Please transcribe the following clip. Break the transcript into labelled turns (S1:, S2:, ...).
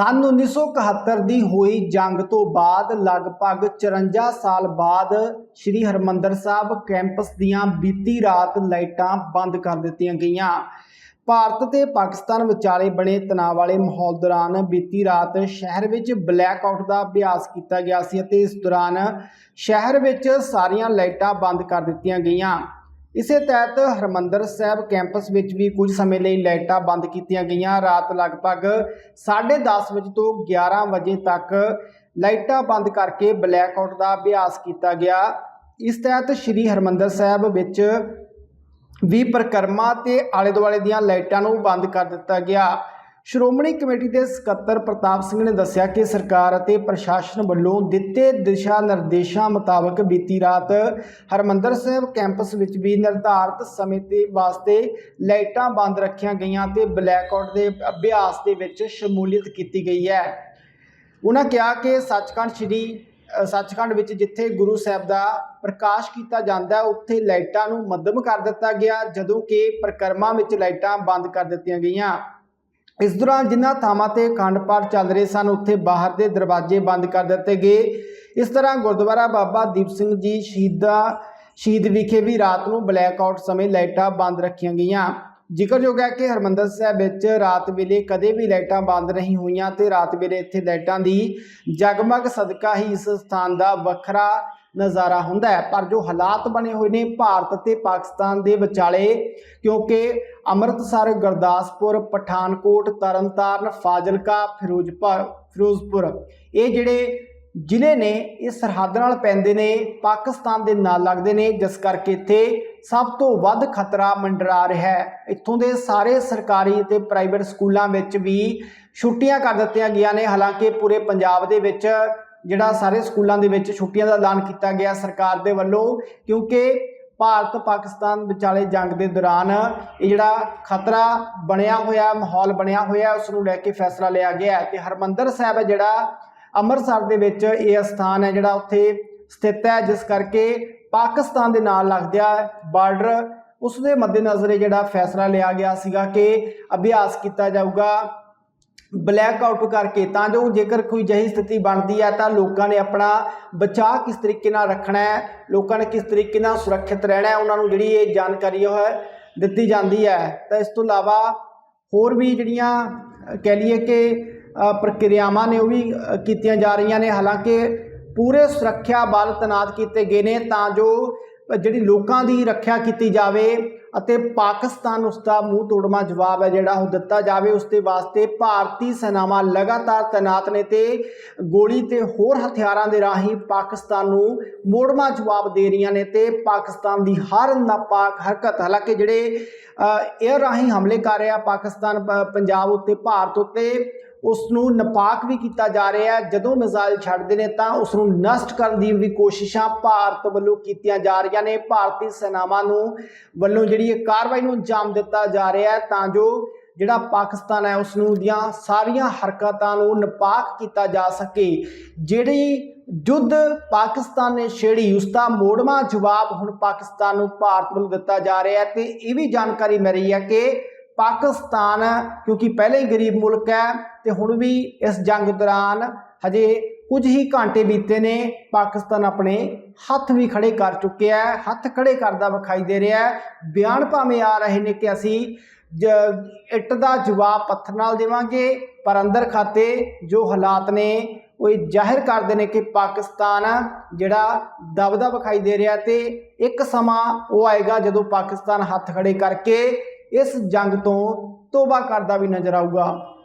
S1: ਸੰਨ 1971 ਦੀ ਹੋਈ ਜੰਗ ਤੋਂ ਬਾਅਦ ਲਗਭਗ 54 ਸਾਲ ਬਾਅਦ ਸ੍ਰੀ ਹਰਮੰਦਰ ਸਾਹਿਬ ਕੈਂਪਸ ਦੀਆਂ ਬੀਤੀ ਰਾਤ ਲਾਈਟਾਂ ਬੰਦ ਕਰ ਦਿੱਤੀਆਂ ਗਈਆਂ। ਭਾਰਤ ਤੇ ਪਾਕਿਸਤਾਨ ਵਿਚਾਲੇ ਬਣੇ ਤਣਾਅ ਵਾਲੇ ਮਾਹੌਲ ਦੌਰਾਨ ਬੀਤੀ ਰਾਤ ਸ਼ਹਿਰ ਵਿੱਚ ਬਲੈਕ ਆਊਟ ਦਾ ਅਭਿਆਸ ਕੀਤਾ ਗਿਆ ਸੀ ਅਤੇ ਇਸ ਦੌਰਾਨ ਸ਼ਹਿਰ ਵਿੱਚ ਸਾਰੀਆਂ ਲਾਈਟਾਂ ਬੰਦ ਕਰ ਦਿੱਤੀਆਂ ਗਈਆਂ। ਇਸੇ ਤਹਿਤ ਹਰਮੰਦਰ ਸਾਹਿਬ ਕੈਂਪਸ ਵਿੱਚ ਵੀ ਕੁਝ ਸਮੇਂ ਲਈ ਲਾਈਟਾਂ ਬੰਦ ਕੀਤੀਆਂ ਗਈਆਂ। ਰਾਤ ਲਗਭਗ 10:30 ਵਜੇ ਤੋਂ 11 ਵਜੇ ਤੱਕ ਲਾਈਟਾਂ ਬੰਦ ਕਰਕੇ ਬਲੈਕ ਆਊਟ ਦਾ ਅਭਿਆਸ ਕੀਤਾ ਗਿਆ। ਇਸ ਤਹਿਤ ਸ੍ਰੀ ਹਰਮੰਦਰ ਸਾਹਿਬ ਵਿੱਚ ਵੀ ਪ੍ਰਕਰਮਾ ਤੇ ਆਲੇ ਦੁਆਲੇ ਦੀਆਂ ਲਾਈਟਾਂ ਨੂੰ ਬੰਦ ਕਰ ਦਿੱਤਾ ਗਿਆ। ਸ਼੍ਰੋਮਣੀ ਕਮੇਟੀ ਦੇ ਸਕੱਤਰ ਪ੍ਰਤਾਪ ਸਿੰਘ ਨੇ ਦੱਸਿਆ ਕਿ ਸਰਕਾਰ ਅਤੇ ਪ੍ਰਸ਼ਾਸਨ ਵੱਲੋਂ ਦਿੱਤੇ ਦਿਸ਼ਾ ਨਿਰਦੇਸ਼ਾਂ ਮੁਤਾਬਕ ਬੀਤੀ ਰਾਤ ਹਰਮੰਦਰ ਸਾਹਿਬ ਕੈਂਪਸ ਵਿੱਚ ਵੀ ਨਿਰਧਾਰਤ ਸਮੇਂ ਤੇ ਵਾਸਤੇ ਲਾਈਟਾਂ ਬੰਦ ਰੱਖੀਆਂ ਗਈਆਂ ਤੇ ਬਲੈਕ ਆਊਟ ਦੇ ਅਭਿਆਸ ਦੇ ਵਿੱਚ ਸ਼ਮੂਲੀਅਤ ਕੀਤੀ ਗਈ ਹੈ। ਉਹਨਾਂ ਕਿਹਾ ਕਿ ਸੱਚਖੰਡ ਸ੍ਰੀ ਸੱਚਖੰਡ ਵਿੱਚ ਜਿੱਥੇ ਗੁਰੂ ਸਾਹਿਬ ਦਾ ਪ੍ਰਕਾਸ਼ ਕੀਤਾ ਜਾਂਦਾ, ਉੱਥੇ ਲਾਈਟਾਂ ਨੂੰ ਮੱਧਮ ਕਰ ਦਿੱਤਾ ਗਿਆ, ਜਦੋਂ ਕਿ ਪ੍ਰਕਰਮਾਂ ਵਿੱਚ ਲਾਈਟਾਂ ਬੰਦ ਕਰ ਦਿੱਤੀਆਂ ਗਈਆਂ। ਇਸ ਦੌਰਾਨ ਜਿਨ੍ਹਾਂ ਥਾਵਾਂ ਤੇ ਅਖੰਡ ਪਾਠ ਚੱਲ ਰਹੇ ਸਨ, ਉੱਥੇ ਬਾਹਰ ਦੇ ਦਰਵਾਜ਼ੇ ਬੰਦ ਕਰ ਦਿੱਤੇ ਗਏ। ਇਸ ਤਰ੍ਹਾਂ ਗੁਰਦੁਆਰਾ ਬਾਬਾ ਦੀਪ ਸਿੰਘ ਜੀ ਸ਼ਹੀਦਾ, ਸ਼ਹੀਦ ਵਿਖੇ ਵੀ ਰਾਤ ਨੂੰ ਬਲੈਕ ਆਊਟ ਸਮੇਂ ਲਾਈਟਾਂ ਬੰਦ ਰੱਖੀਆਂ ਗਈਆਂ। ਜ਼ਿਕਰਯੋਗ ਹੈ ਕਿ ਹਰਮੰਦਰ ਸਾਹਿਬ ਵਿੱਚ ਰਾਤ ਵੇਲੇ ਕਦੇ ਵੀ ਲਾਈਟਾਂ ਬੰਦ ਨਹੀਂ ਹੋਈਆਂ ਤੇ ਰਾਤ ਵੇਲੇ ਇੱਥੇ ਲਾਈਟਾਂ ਦੀ ਜਗਮਗ ਸਦਕਾ ਹੀ ਇਸ ਸਥਾਨ ਦਾ ਵੱਖਰਾ ਨਜ਼ਾਰਾ ਹੁੰਦਾ ਹੈ। ਪਰ ਜੋ ਹਾਲਾਤ ਬਣੇ ਹੋਏ ਨੇ ਭਾਰਤ ਤੇ ਪਾਕਿਸਤਾਨ ਦੇ ਵਿਚਾਲੇ, ਕਿਉਂਕਿ ਅੰਮ੍ਰਿਤਸਰ, ਗੁਰਦਾਸਪੁਰ, ਪਠਾਨਕੋਟ, ਤਰਨਤਾਰਨ, ਫਾਜ਼ਿਲਕਾ, ਫਿਰੋਜ਼ਪੁਰ ਫਿਰੋਜ਼ਪੁਰ, ਇਹ ਜਿਹੜੇ ਜ਼ਿਲ੍ਹੇ ਨੇ, ਇਹ ਸਰਹੱਦ ਨਾਲ ਪੈਂਦੇ ਨੇ, ਪਾਕਿਸਤਾਨ ਦੇ ਨਾਲ ਲੱਗਦੇ ਨੇ, ਜਿਸ ਕਰਕੇ ਇੱਥੇ ਸਭ ਤੋਂ ਵੱਧ ਖਤਰਾ ਮੰਡਰਾ ਰਿਹਾ ਹੈ। ਇੱਥੋਂ ਦੇ ਸਾਰੇ ਸਰਕਾਰੀ ਤੇ ਪ੍ਰਾਈਵੇਟ ਸਕੂਲਾਂ ਵਿੱਚ ਵੀ ਛੁੱਟੀਆਂ ਕਰ ਦਿੱਤੀਆਂ ਗਈਆਂ ਨੇ। ਹਾਲਾਂਕਿ ਪੂਰੇ ਪੰਜਾਬ ਦੇ ਵਿੱਚ ਜਿਹੜਾ ਸਾਰੇ ਸਕੂਲਾਂ ਦੇ ਵਿੱਚ ਛੁੱਟੀਆਂ ਦਾ ਐਲਾਨ ਕੀਤਾ ਗਿਆ ਸਰਕਾਰ ਦੇ ਵੱਲੋਂ, ਕਿਉਂਕਿ ਭਾਰਤ ਪਾਕਿਸਤਾਨ ਵਿਚਾਲੇ ਜੰਗ ਦੇ ਦੌਰਾਨ ਇਹ ਜਿਹੜਾ ਖਤਰਾ ਬਣਿਆ ਹੋਇਆ, ਮਾਹੌਲ ਬਣਿਆ ਹੋਇਆ ਉਸ ਨੂੰ ਲੈ ਕੇ ਫੈਸਲਾ ਲਿਆ ਗਿਆ ਹੈ। ਤੇ ਹਰਮੰਦਰ ਸਾਹਿਬ ਹੈ ਜਿਹੜਾ, ਅੰਮ੍ਰਿਤਸਰ ਦੇ ਵਿੱਚ ਇਹ ਸਥਾਨ ਹੈ ਜਿਹੜਾ ਉੱਥੇ ਸਥਿਤ ਹੈ, ਜਿਸ ਕਰਕੇ ਪਾਕਿਸਤਾਨ ਦੇ ਨਾਲ ਲੱਗਦਿਆ ਬਾਰਡਰ ਉਸ ਦੇ ਮੱਦੇਨਜ਼ਰ ਇਹ ਜਿਹੜਾ ਫੈਸਲਾ ਲਿਆ ਗਿਆ ਸੀਗਾ ਕਿ ਅਭਿਆਸ ਕੀਤਾ ਜਾਊਗਾ। ਬਲੈਕ ਆਊਟ ਕਰਕੇ, ਤਾਂ ਜੋ ਜੇਕਰ ਕੋਈ ਜਹੀ ਸਥਿਤੀ ਬਣਦੀ ਹੈ, ਤਾਂ ਲੋਕਾਂ ਨੇ ਆਪਣਾ ਬਚਾਅ ਕਿਸ ਤਰੀਕੇ ਨਾਲ ਰੱਖਣਾ ਹੈ, ਲੋਕਾਂ ਨੇ ਕਿਸ ਤਰੀਕੇ ਨਾਲ ਸੁਰੱਖਿਅਤ ਰਹਿਣਾ ਹੈ, ਉਹਨਾਂ ਨੂੰ ਜਿਹੜੀ ਇਹ ਜਾਣਕਾਰੀ ਉਹ ਹੈ ਦਿੱਤੀ ਜਾਂਦੀ ਹੈ। ਤਾਂ ਇਸ ਤੋਂ ਇਲਾਵਾ ਹੋਰ ਵੀ ਜਿਹੜੀਆਂ ਕਹਿ ਲਈਏ ਕਿ ਪ੍ਰਕਿਰਿਆਵਾਂ ਨੇ ਉਹ ਵੀ ਕੀਤੀਆਂ ਜਾ ਰਹੀਆਂ ਨੇ। ਹਾਲਾਂਕਿ ਪੂਰੇ ਸੁਰੱਖਿਆ ਬਲ ਤੈਨਾਤ ਕੀਤੇ ਗਏ ਨੇ, ਤਾਂ ਜੋ ਜਿਹੜੀ ਲੋਕਾਂ ਦੀ ਰੱਖਿਆ ਕੀਤੀ ਜਾਵੇ ਅਤੇ ਪਾਕਿਸਤਾਨ ਉਸ ਦਾ ਮੂੰਹ ਤੋੜਮਾ ਜਵਾਬ ਹੈ ਜਿਹੜਾ ਉਹ ਦਿੱਤਾ ਜਾਵੇ, ਉਸ ਦੇ ਵਾਸਤੇ ਭਾਰਤੀ ਸੈਨਾਵਾਂ ਲਗਾਤਾਰ ਤੈਨਾਤ ਨੇ ਤੇ ਗੋਲੀ ਤੇ ਹੋਰ ਹਥਿਆਰਾਂ ਦੇ ਰਾਹੀਂ ਪਾਕਿਸਤਾਨ ਨੂੰ ਮੋੜਮਾ ਜਵਾਬ ਦੇ ਰਹੀਆਂ ਨੇ ਤੇ ਪਾਕਿਸਤਾਨ ਦੀ ਹਰ ਨਾਪਾਕ ਹਰਕਤ, ਹਾਲਾਂਕਿ ਜਿਹੜੇ 에ਅਰ ਰਾਹੀਂ ਹਮਲੇ ਕਰ ਰਿਹਾ ਪਾਕਿਸਤਾਨ ਪੰਜਾਬ ਉੱਤੇ ਭਾਰਤ ਉੱਤੇ ਉਸ ਨੂੰ ਨਾਪਾਕ ਵੀ ਕੀਤਾ ਜਾ ਰਿਹਾ ਹੈ। ਜਦੋਂ ਮਿਜ਼ਾਈਲ ਛੱਡਦੇ ਨੇ ਤਾਂ ਉਸ ਨੂੰ ਨਸ਼ਟ ਕਰਨ ਦੀ ਵੀ ਕੋਸ਼ਿਸ਼ਾਂ ਭਾਰਤ ਵੱਲੋਂ ਕੀਤੀਆਂ ਜਾ ਰਹੀਆਂ ਨੇ। ਭਾਰਤੀ ਸੈਨਾਵਾਂ ਨੂੰ ਵੱਲੋਂ ਜਿਹੜੀ ਇਹ ਕਾਰਵਾਈ ਨੂੰ ਅੰਜਾਮ ਦਿੱਤਾ ਜਾ ਰਿਹਾ ਹੈ ਤਾਂ ਜੋ ਜਿਹੜਾ ਪਾਕਿਸਤਾਨ ਹੈ ਉਸ ਨੂੰ ਦੀਆਂ ਸਾਰੀਆਂ ਹਰਕਤਾਂ ਨੂੰ ਨਪਾਕ ਕੀਤਾ ਜਾ ਸਕੇ। ਜਿਹੜੀ ਜੁੱਧ ਪਾਕਿਸਤਾਨ ਨੇ ਛੇੜੀ ਉਸ ਦਾ ਮੋੜਵਾਂ ਜਵਾਬ ਹੁਣ ਪਾਕਿਸਤਾਨ ਨੂੰ ਭਾਰਤ ਵੱਲੋਂ ਦਿੱਤਾ ਜਾ ਰਿਹਾ ਹੈ ਤੇ ਇਹ ਵੀ ਜਾਣਕਾਰੀ ਮਿਲ ਰਹੀ ਹੈ ਕਿ ਪਾਕਿਸਤਾਨ, ਕਿਉਂਕਿ ਪਹਿਲੇ ਹੀ ਗਰੀਬ ਮੁਲਕ ਹੈ ਤੇ ਹੁਣ ਵੀ ਇਸ ਜੰਗ ਦੌਰਾਨ ਹਜੇ ਕੁਝ ਹੀ ਘੰਟੇ ਬੀਤੇ ਨੇ, ਪਾਕਿਸਤਾਨ ਆਪਣੇ ਹੱਥ ਵੀ ਖੜੇ ਕਰ ਚੁੱਕਿਆ ਹੈ, ਹੱਥ ਖੜੇ ਕਰਦਾ ਵਿਖਾਈ ਦੇ ਰਿਹਾ ਹੈ। ਬਿਆਨ ਭਾਵੇਂ ਆ ਰਹੇ ਨੇ ਕਿ ਅਸੀਂ ਜ- ਇੱਟ ਦਾ ਜਵਾਬ ਪੱਥਰ ਨਾਲ ਦੇਵਾਂਗੇ, ਪਰ ਅੰਦਰ ਖਾਤੇ ਜੋ ਹਾਲਾਤ ਨੇ, ਉਹ ਇਹ ਜ਼ਾਹਿਰ ਕਰਦੇ ਨੇ ਕਿ ਪਾਕਿਸਤਾਨ ਜਿਹੜਾ ਦਬਦਾ ਵਿਖਾਈ ਦੇ ਰਿਹਾ ਤੇ ਇੱਕ ਸਮਾਂ ਉਹ ਆਏਗਾ ਜਦੋਂ ਪਾਕਿਸਤਾਨ ਹੱਥ ਖੜੇ ਕਰਕੇ ਇਸ ਜੰਗ ਤੋਂ ਤੋਬਾ ਕਰਦਾ ਵੀ ਨਜ਼ਰ ਆਊਗਾ।